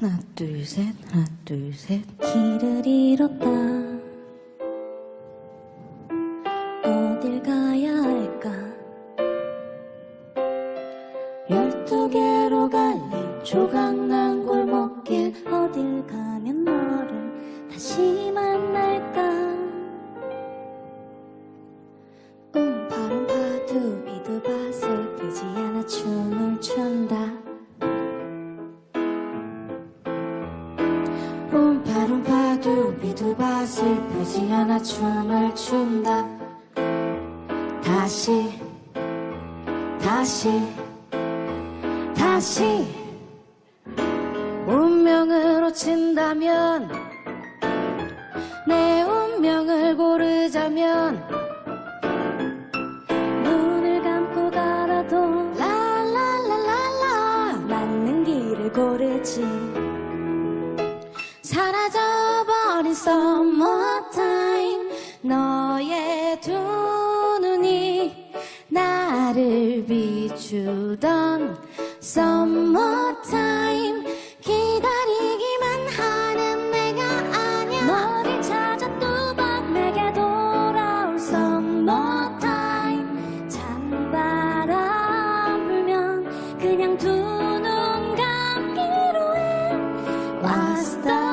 하나 둘 셋 하나 둘 셋. 길을 잃었다. 어딜 가야 할까? 열두 개로 갈린 조각난 골목길 두비두바 슬프지 않아 춤을 춘다. 다시 다시 다시. 운명으로 친다면 내 운명을 고르자면 눈을 감고 가라도 라라라라라. 맞는 길을 고르지. 사라져버린 summertime 너의 두 눈이 나를 비추던 summertime 기다리기만 하는 내가 아냐 너를 찾아 또박 내게 돌아올 summertime 찬바람 불면 그냥 두 눈 감기로 해. the